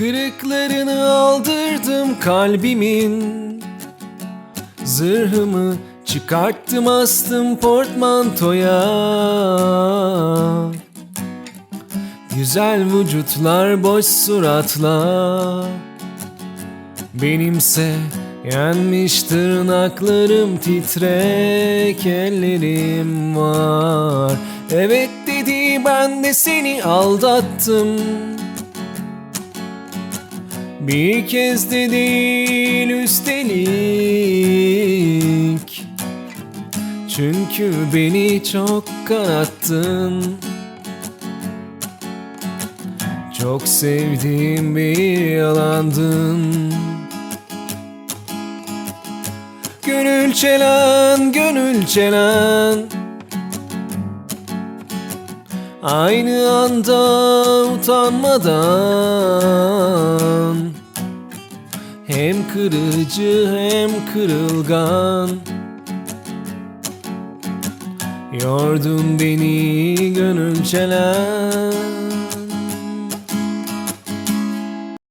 Kırıklarını aldırdım kalbimin. Zırhımı çıkarttım astım portmantoya. Güzel vücutlar boş suratlar. Benimse yenmiş tırnaklarım titrek ellerim var. Evet dedi ben de seni aldattım Bir kez de değil üstelik. Çünkü beni çok kanattın Çok sevdiğim bir yalandın. Gönül çelen, gönül çelen Aynı anda utanmadan Hem kırıcı hem kırılgan. Yordun beni gönül çelen